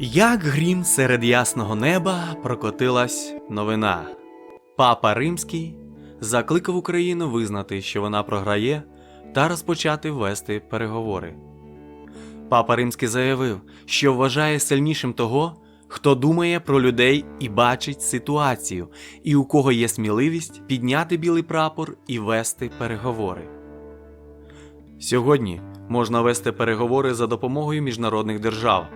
Як грім серед ясного неба прокотилась новина. Папа Римський закликав Україну визнати, що вона програє, та розпочати вести переговори. Папа Римський заявив, що вважає сильнішим того, хто думає про людей і бачить ситуацію, і у кого є сміливість підняти білий прапор і вести переговори. Сьогодні можна вести переговори за допомогою міжнародних держав.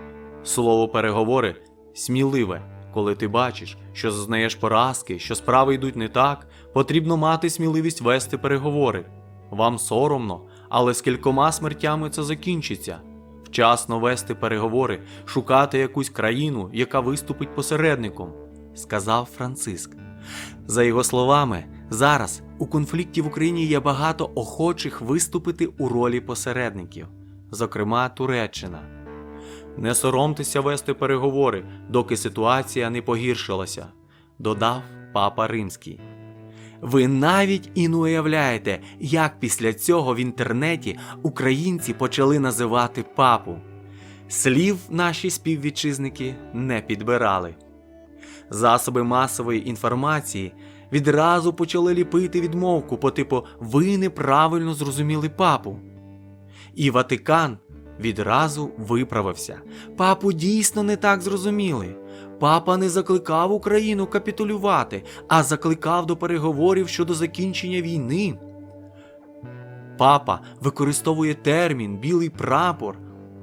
Слово переговори сміливе. Коли ти бачиш, що зазнаєш поразки, що справи йдуть не так, потрібно мати сміливість вести переговори. Вам соромно, але з кількома смертями це закінчиться. Вчасно вести переговори, шукати якусь країну, яка виступить посередником, сказав Франциск. За його словами, зараз у конфлікті в Україні є багато охочих виступити у ролі посередників, зокрема Туреччина. Не соромтеся вести переговори, доки ситуація не погіршилася, додав папа Римський. Ви навіть і не уявляєте, як після цього в інтернеті українці почали називати папу. Слів наші співвітчизники не підбирали. Засоби масової інформації відразу почали ліпити відмовку по типу Ви неправильно зрозуміли папу. І Ватикан відразу виправився. Папу дійсно не так зрозуміли. Папа не закликав Україну капітулювати, а закликав до переговорів щодо закінчення війни. Папа використовує термін білий прапор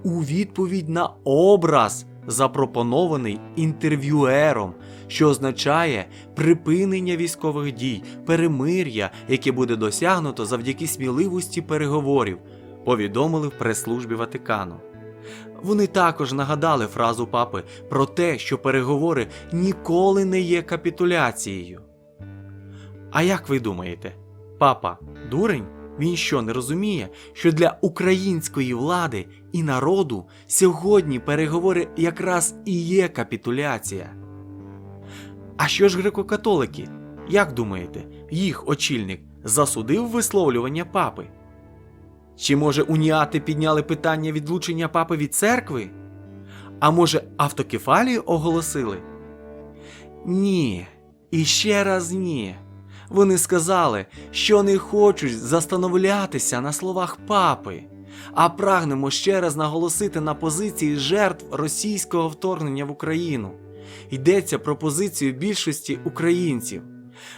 у відповідь на образ, запропонований інтерв'юером, що означає припинення військових дій, перемир'я, яке буде досягнуто завдяки сміливості переговорів, повідомили в прес-службі Ватикану. Вони також нагадали фразу папи про те, що переговори ніколи не є капітуляцією. А як ви думаєте, папа дурень? Він що не розуміє, що для української влади і народу сьогодні переговори якраз і є капітуляція? А що ж греко-католики? Як думаєте, їх очільник засудив висловлювання папи? Чи може уніати підняли питання відлучення папи від церкви? А може автокефалію оголосили? Ні, і ще раз ні. Вони сказали, що не хочуть застановлятися на словах папи, а прагнемо ще раз наголосити на позиції жертв російського вторгнення в Україну. Йдеться про позицію більшості українців.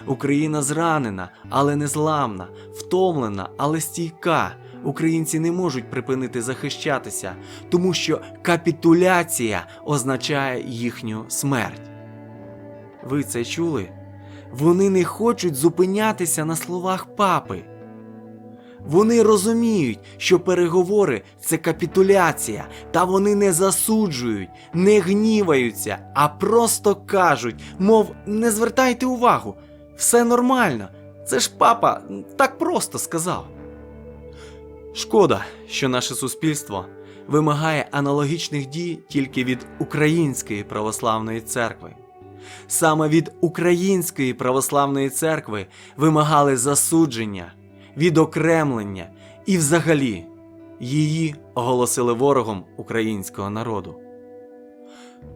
Україна зранена, але не зламна, втомлена, але стійка. Українці не можуть припинити захищатися, тому що капітуляція означає їхню смерть. Ви це чули? Вони не хочуть зупинятися на словах папи. Вони розуміють, що переговори це капітуляція, та вони не засуджують, не гніваються, а просто кажуть, мов, не звертайте увагу, все нормально. Це ж папа так просто сказав. Шкода, що наше суспільство вимагає аналогічних дій тільки від Української православної церкви. Саме від Української православної церкви вимагали засудження, відокремлення і, взагалі, її оголосили ворогом українського народу.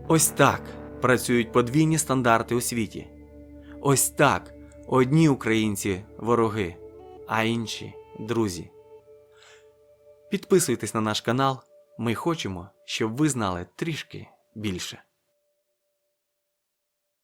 Ось так працюють подвійні стандарти у світі. Ось так одні українці вороги, а інші друзі. Підписуйтесь на наш канал. Ми хочемо, щоб ви знали трішки більше.